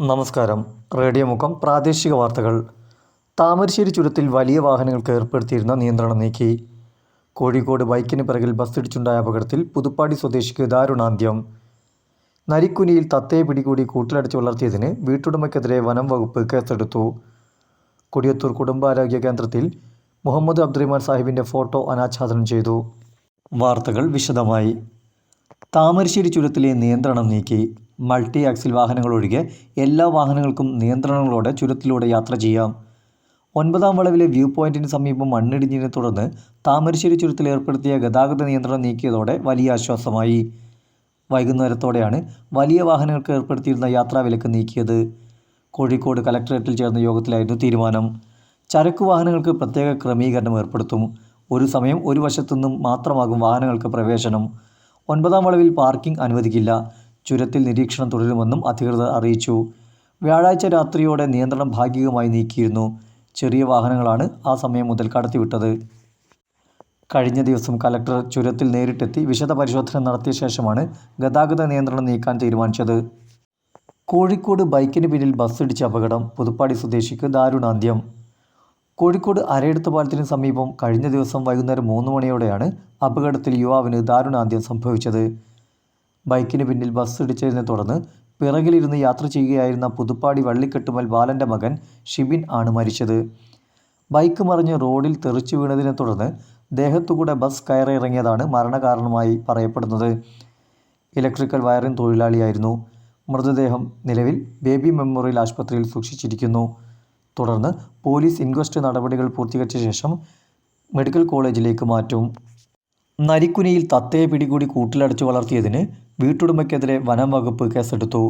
നമസ്കാരം. റേഡിയോ മുഖം പ്രാദേശിക വാർത്തകൾ. താമരശ്ശേരി ചുരത്തിൽ വലിയ വാഹനങ്ങൾക്ക് ഏർപ്പെടുത്തിയിരുന്ന നിയന്ത്രണം നീക്കി. കോഴിക്കോട് ബൈക്കിന് പിറകിൽ ബസ്സിടിച്ചുണ്ടായ അപകടത്തിൽ പുതുപ്പാടി സ്വദേശിക്ക് ദാരുണാന്ത്യം. നരിക്കുനിയിൽ തത്തയെ പിടികൂടി കൂട്ടിലടച്ച് വളർത്തിയതിന് വീട്ടുടമയ്ക്കെതിരെ വനം വകുപ്പ് കേസെടുത്തു. കൊടിയത്തൂർ കുടുംബാരോഗ്യ കേന്ദ്രത്തിൽ മുഹമ്മദ് അബ്ദുറഹ്മാൻ സാഹിബിന്റെ ഫോട്ടോ അനാച്ഛാദനം ചെയ്തു. വാർത്തകൾ വിശദമായി. താമരശ്ശേരി ചുരത്തിലെ നിയന്ത്രണം നീക്കി. മൾട്ടി ആക്സിൽ വാഹനങ്ങൾ ഒഴികെ എല്ലാ വാഹനങ്ങൾക്കും നിയന്ത്രണങ്ങളോടെ ചുരത്തിലൂടെ യാത്ര ചെയ്യാം. ഒൻപതാം വളവിലെ വ്യൂ പോയിന്റിന് സമീപം മണ്ണിടിഞ്ഞതിനെ തുടർന്ന് താമരശ്ശേരി ചുരത്തിൽ ഏർപ്പെടുത്തിയ ഗതാഗത നിയന്ത്രണം നീക്കിയതോടെ വലിയ ആശ്വാസമായി. വൈകുന്നേരത്തോടെയാണ് വലിയ വാഹനങ്ങൾക്ക് ഏർപ്പെടുത്തിയിരുന്ന യാത്രാവിലക്ക് നീക്കിയത്. കോഴിക്കോട് കലക്ടറേറ്റിൽ ചേർന്ന യോഗത്തിലായിരുന്നു തീരുമാനം. ചരക്ക് വാഹനങ്ങൾക്ക് പ്രത്യേക ക്രമീകരണം ഏർപ്പെടുത്തും. ഒരു സമയം ഒരു വശത്തുനിന്നും മാത്രമാകും വാഹനങ്ങൾക്ക് പ്രവേശനം. ഒൻപതാം വളവിൽ പാർക്കിംഗ് അനുവദിക്കില്ല. ചുരത്തിൽ നിരീക്ഷണം തുടരുമെന്നും അധികൃതർ അറിയിച്ചു. വ്യാഴാഴ്ച രാത്രിയോടെ നിയന്ത്രണം ഭാഗികമായി നീക്കിയിരുന്നു. ചെറിയ വാഹനങ്ങളാണ് ആ സമയം മുതൽ കടത്തിവിട്ടത്. കഴിഞ്ഞ ദിവസം കലക്ടർ ചുരത്തിൽ നേരിട്ടെത്തി വിശദ പരിശോധന നടത്തിയ ശേഷമാണ് ഗതാഗത നിയന്ത്രണം നീക്കാൻ തീരുമാനിച്ചത്. കോഴിക്കോട് ബൈക്കിന് പിന്നിൽ ബസ്സിടിച്ച അപകടം. പുതുപ്പാടി സ്വദേശിക്ക് ദാരുണാന്ത്യം. കോഴിക്കോട് അരയെടുത്ത പാലത്തിന് സമീപം കഴിഞ്ഞ ദിവസം വൈകുന്നേരം മൂന്ന് മണിയോടെയാണ് അപകടത്തിൽ യുവാവിന് ദാരുണാന്ത്യം സംഭവിച്ചത്. ബൈക്കിന് പിന്നിൽ ബസ് ഇടിച്ചതിനെ തുടർന്ന് പിറകിലിരുന്ന് യാത്ര ചെയ്യുകയായിരുന്ന പുതുപ്പാടി വള്ളിക്കെട്ടുമൽ ബാലന്റെ മകൻ ഷിബിൻ ആണ് മരിച്ചത്. ബൈക്ക് മറിഞ്ഞ് റോഡിൽ തെറിച്ചു വീണതിനെ തുടർന്ന് ദേഹത്തുകൂടെ ബസ് കയറിയിറങ്ങിയതാണ് മരണകാരണമായി പറയപ്പെടുന്നത്. ഇലക്ട്രിക്കൽ വയറിംഗ് തൊഴിലാളിയായിരുന്നു. മൃതദേഹം നിലവിൽ ബേബി മെമ്മോറിയൽ ആശുപത്രിയിൽ സൂക്ഷിച്ചിരിക്കുന്നു. തുടർന്ന് പോലീസ് ഇൻക്വസ്റ്റ് നടപടികൾ പൂർത്തീകരിച്ച ശേഷം മെഡിക്കൽ കോളേജിലേക്ക് മാറ്റും. നരിക്കുനിയിൽ തത്തയെ പിടികൂടി കൂട്ടിലടച്ചു വളർത്തിയതിന് വീട്ടുടമയ്ക്കെതിരെ വനം വകുപ്പ് കേസെടുത്തു.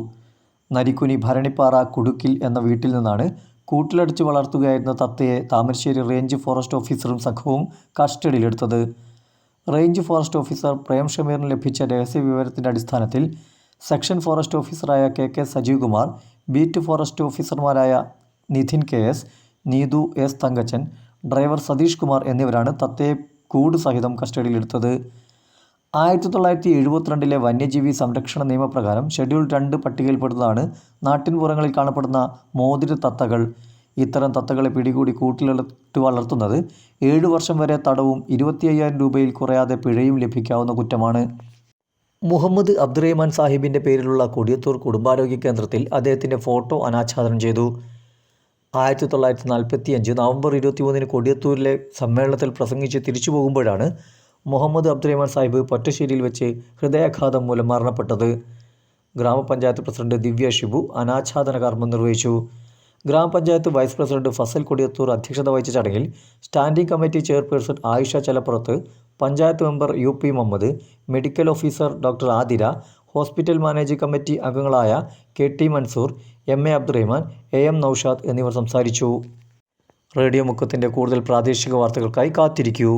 നരിക്കുനി ഭരണിപ്പാറ കുടുക്കിൽ എന്ന വീട്ടിൽ നിന്നാണ് കൂട്ടിലടച്ചു വളർത്തുകയായിരുന്ന തത്തയെ താമരശ്ശേരി റേഞ്ച് ഫോറസ്റ്റ് ഓഫീസറും സംഘവും കസ്റ്റഡിയിലെടുത്തത്. റേഞ്ച് ഫോറസ്റ്റ് ഓഫീസർ പ്രേം ഷമീറിന് ലഭിച്ച രഹസ്യ വിവരത്തിന്റെ അടിസ്ഥാനത്തിൽ സെക്ഷൻ ഫോറസ്റ്റ് ഓഫീസറായ K K Sajeev Kumar beat forest ഓഫീസർമാരായ Nidhin K S Neethu S Thankachan driver Satheesh Kumar എന്നിവരാണ് തത്തയെ കൂട് സഹിതം കസ്റ്റഡിയിലെടുത്തത്. ആയിരത്തി തൊള്ളായിരത്തി എഴുപത്തിരണ്ടിലെ വന്യജീവി സംരക്ഷണ നിയമപ്രകാരം ഷെഡ്യൂൾ രണ്ട് പട്ടികയിൽപ്പെടുന്നതാണ് നാട്ടിൻപുറങ്ങളിൽ കാണപ്പെടുന്ന മോതിര തത്തകൾ. ഇത്തരം തത്തകളെ പിടികൂടി കൂട്ടിലിട്ട് വളർത്തുന്നത് ഏഴു വർഷം വരെ തടവും ഇരുപത്തി അയ്യായിരം രൂപയിൽ കുറയാതെ പിഴയും ലഭിക്കാവുന്ന കുറ്റമാണ്. മുഹമ്മദ് അബ്ദുറഹ്മാൻ സാഹിബിന്റെ പേരിലുള്ള കൊടിയത്തൂർ കുടുംബാരോഗ്യ കേന്ദ്രത്തിൽ അദ്ദേഹത്തിന്റെ ഫോട്ടോ അനാച്ഛാദനം ചെയ്തു. ആയിരത്തി തൊള്ളായിരത്തി നാൽപ്പത്തി അഞ്ച് നവംബർ ഇരുപത്തി മൂന്നിന് കൊടിയത്തൂരിലെ സമ്മേളനത്തിൽ പ്രസംഗിച്ച് തിരിച്ചു പോകുമ്പോഴാണ് മുഹമ്മദ് അബ്ദുറഹ്മാൻ സാഹിബ് പൊറ്റശ്ശേരിയിൽ വെച്ച് ഹൃദയാഘാതം മൂലം മരണപ്പെട്ടത്. ഗ്രാമപഞ്ചായത്ത് പ്രസിഡന്റ് ദിവ്യ ഷിബു അനാച്ഛാദന കർമ്മം നിർവഹിച്ചു. ഗ്രാമപഞ്ചായത്ത് വൈസ് പ്രസിഡന്റ് ഫസൽ കൊടിയത്തൂർ അധ്യക്ഷത വഹിച്ച ചടങ്ങിൽ standing committee chairperson Ayisha Chalappurath panchayat member U P Muhammad medical officer doctor Athira hospital manage committee അംഗങ്ങളായ K T Mansoor M A Abdurahman A M Noushad എന്നിവർ സംസാരിച്ചു. റേഡിയോ മുക്കത്തിന്റെ കൂടുതൽ പ്രാദേശിക വാർത്തകൾക്കായി കാത്തിരിക്കൂ.